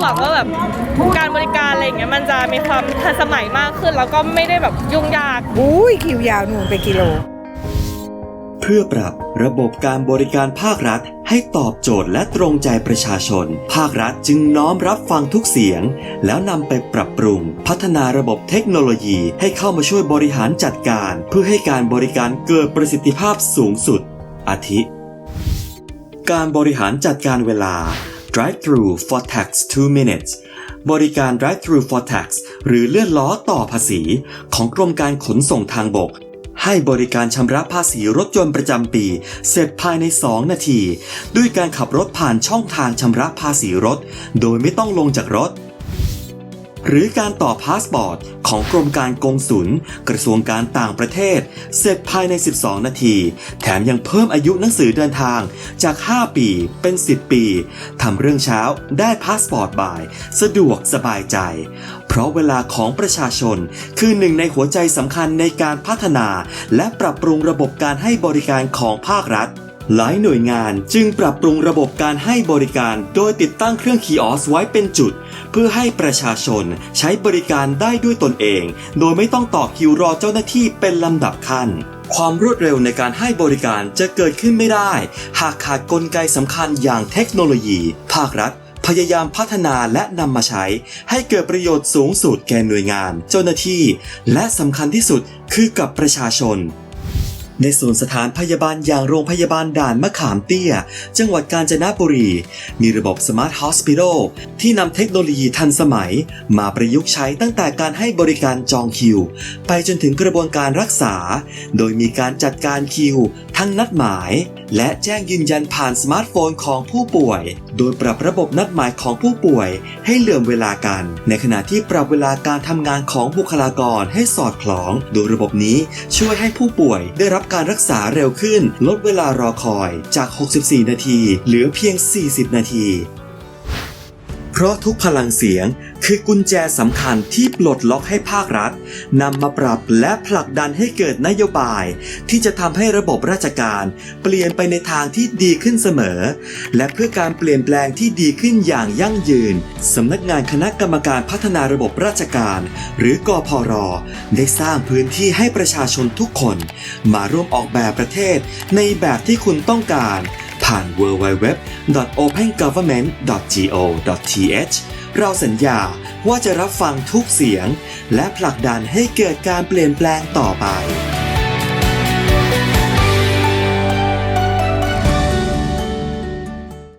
หวังว่าแบบการบริการอะไรอย่างเงี้ยมันจะมีความทันสมัยมากขึ้น แล้วก็ไม่ได้แบบยุ่งยาก อุ้ยคิวยาวหนูเป็นกิโล เพื่อปรับระบบการบริการภาครัฐให้ตอบโจทย์และตรงใจประชาชน ภาครัฐจึงน้อมรับฟังทุกเสียง แล้วนำไปปรับปรุง พัฒนาระบบเทคโนโลยีให้เข้ามาช่วยบริหารจัดการ เพื่อให้การบริการเกิดประสิทธิภาพสูงสุด อาทิ การบริหารจัดการเวลา Drive-through for tax 2 minutes บริการ drive-through for tax หรือเลื่อนล้อต่อภาษี ของกรมการขนส่งทางบก ให้บริการชำระภาษีรถยนต์ประจำปี เสร็จภายใน 2 นาที ด้วยการขับรถผ่านช่องทางชำระภาษีรถ โดยไม่ต้องลงจากรถ หรือการต่อพาสปอร์ตของกรมการกงสุลกระทรวงการต่างประเทศ เสร็จภายใน 12 นาที แถมยังเพิ่มอายุหนังสือเดินทางจาก 5 ปีเป็น 10 ปีทำเรื่องเช้าได้พาสปอร์ตบ่าย สะดวกสบายใจ เพราะเวลาของประชาชน คือหนึ่งในหัวใจสำคัญในการพัฒนา และปรับปรุงระบบการให้บริการของภาครัฐ หลายหน่วยงานจึงปรับปรุงระบบการให้บริการ โดยติดตั้งเครื่องคีออสไว้เป็นจุด เพื่อให้ประชาชนใช้บริการได้ด้วยตนเอง โดยไม่ต้องต่อคิวรอเจ้าหน้าที่เป็นลำดับขั้นความรวดเร็วในการให้บริการจะเกิดขึ้นไม่ได้ หากขาดกลไกสำคัญอย่างเทคโนโลยี ภาครัฐ พยายามพัฒนาและนำมาใช้ ให้เกิดประโยชน์สูงสุดแก่หน่วยงาน เจ้าหน้าที่ และสำคัญที่สุดคือกับประชาชน ในส่วนสถานพยาบาลอย่างโรงพยาบาลด่านมะขามเตี้ย จังหวัดกาญจนบุรี มีระบบสมาร์ทฮอสปิโรที่นำเทคโนโลยีทันสมัย มาประยุกต์ใช้ตั้งแต่การให้บริการจองคิว ไปจนถึงกระบวนการรักษา โดยมีการจัดการคิว ทั้งนัดหมาย และแจ้งยืนยันผ่านสมาร์ทโฟนของผู้ป่วย โดยปรับระบบนัดหมายของผู้ป่วยให้เหลื่อมเวลากัน ในขณะที่ปรับเวลาการทำงานของบุคลากรให้สอดคล้อง โดยระบบนี้ช่วยให้ผู้ป่วยได้รับการรักษาเร็วขึ้น ลดเวลารอคอยจาก 64 นาที เหลือเพียง 40 นาที ราะทุกพลังเสียงคือกุญแจสำคัญที่ปลดล็อกให้ภาครัฐนำมาปรับและผลักดันให้เกิดนโยบาย ที่จะทำให้ระบบราชการ เปลี่ยนไปในทางที่ดีขึ้นเสมอ และเพื่อการเปลี่ยนแปลงที่ดีขึ้นอย่างยั่งยืนสำนักงานคณะกรรมการพัฒนาระบบราชการ หรือกพรได้สร้างพื้นที่ให้ประชาชนทุกคน มาร่วมออกแบบประเทศในแบบที่คุณต้องการ ผ่าน www.opengovernment.go.th เราสัญญาว่าจะรับฟังทุกเสียง และผลักดันให้เกิดการเปลี่ยนแปลงต่อไป